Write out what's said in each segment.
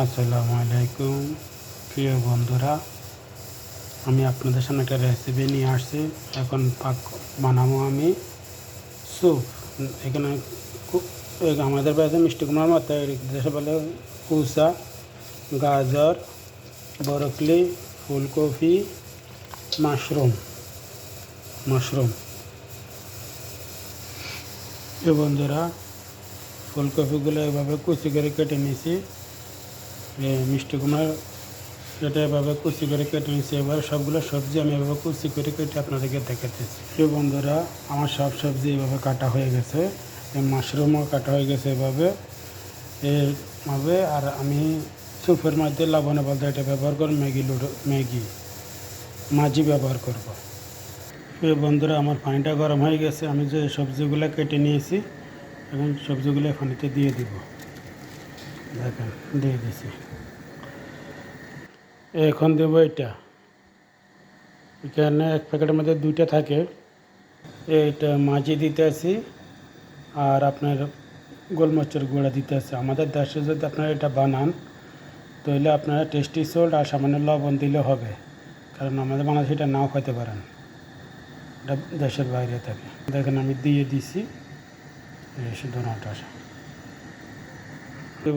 আসসালামু আলাইকুম প্রিয় বন্ধুরা, আমি আপনাদের সামনে একটা রেসিপি নিয়ে আসছি। এখন পাক বানাবো আমি। স্যুপ এখানে আমাদের বাড়িতে মিষ্টি কুমড়ার মতো দেশে বলে কুসা গাজর, বরকলি, ফুলকপি, মাশরুম মাশরুম। এ বন্ধুরা, ফুলকপিগুলো এভাবে কুচি করে কেটে নিয়েছি। মিষ্টি কুমড়ার এটা এভাবে কুচি করে কেটে নিয়েছি। এবার সবগুলো সবজি আমি এভাবে কুচি করে কেটে আপনাদেরকে দেখাতেছি। প্রিয় বন্ধুরা, আমার সব সবজি এভাবে কাটা হয়ে গেছে। মাশরুমও কাটা হয়ে গেছে এভাবে। এভাবে আর আমি সুপের মধ্যে লবণে বলতে এটা ব্যবহার করব, ম্যাগি লুডো, ম্যাগি মাঝি ব্যবহার করব। প্রিয় বন্ধুরা, আমার পানিটা গরম হয়ে গেছে। আমি যে সবজিগুলো কেটে নিয়েছি, এখন সবজিগুলো পানিতে দিয়ে দিব। দেখেন, দিয়ে দিছি। এখন দেবো এটা এখানে এক প্যাকেটের মধ্যে দুইটা থাকে। এইটা মাঝি দিতে আছি, আর আপনার গোলমরিচের গুঁড়া দিতে আছে। আমাদের দেশে যদি আপনারা এটা বানান, তাহলে আপনারা টেস্টি সল্ট আর সামান্য লবণ দিলে হবে, কারণ আমাদের বাংলাদেশে এটা নাও খাইতে পারেন। এটা দেশের বাইরে থাকে। দেখেন, আমি দিয়ে দিছি। এই শুধু নটা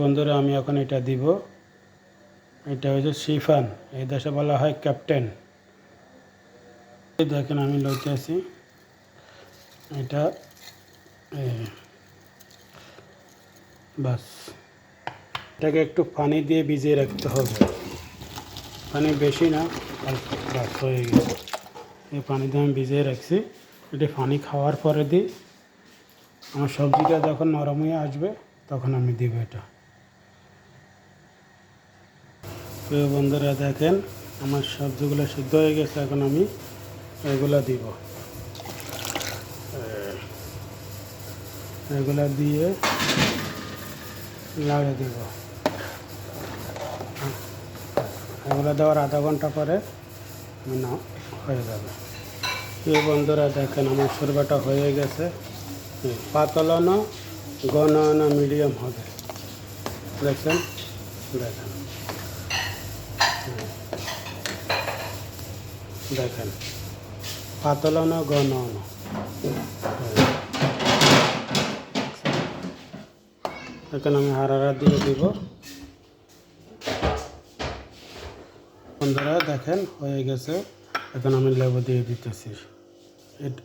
বন্ধুরা, আমি এখন এটা দিব। এটা হচ্ছে শিফান, এই দেশে বলা হয় ক্যাপ্টেন। দেখেন, আমি লইতে আছি। এটা বাস। এটাকে একটু পানি দিয়ে ভিজিয়ে রাখতে হবে। পানি বেশি না বাস হয়ে গেছে। এই পানি দিয়ে আমি ভিজিয়ে রাখছি। এটা পানি খাওয়ার পরে দিই। আমার সবজিটা যখন নরম হয়ে আসবে, তখন আমি দিব এটা। প্রিয় বন্ধুরা, দেখেন আমার সবজিগুলো সিদ্ধ হয়ে গেছে, এখন আমি এগুলা দিব। এগুলা দিয়ে লাড়ে দিব। এগুলো দেওয়ার আধা ঘণ্টা পরে না হয়ে যাবে। প্রিয় বন্ধুরা, দেখেন আমার সরবাটা হয়ে গেছে। পাতলানো ঘন মিডিয়াম হবে। দেখছেন দেখেন। দেখেন। পাতলা না ঘন না? এখন আমি হারারা দিয়ে দিব। বন্ধুরা, দেখেন, হয়ে গেছে। এখন আমি লেবু দিয়ে দিতেছি।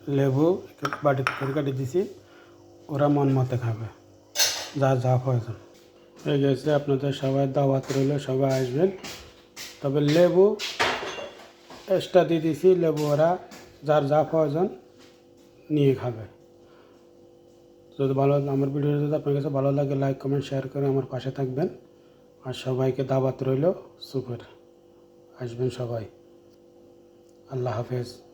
লেবু বাটিতে করে কাটিয়ে দিছি। ওরা মন মতে খাবে। যা যা প্রয়োজন। হয়ে গেছে। আপনাদের সবাই দাওয়াত রইল, সবাই আসবেন। তবে লেবু এক্সট্রা দিয়ে দিছি লেবু ওরা যার যা প্রয়োজন নিয়ে খাবে। যদি ভালো, আমার ভিডিও যদি আপনার কাছে ভালো লাগে লাইক কমেন্ট শেয়ার করে আমার পাশে থাকবেন। আর সবাইকে দাবাত রইল সুপের আসবেন সবাই। আল্লাহ হাফেজ।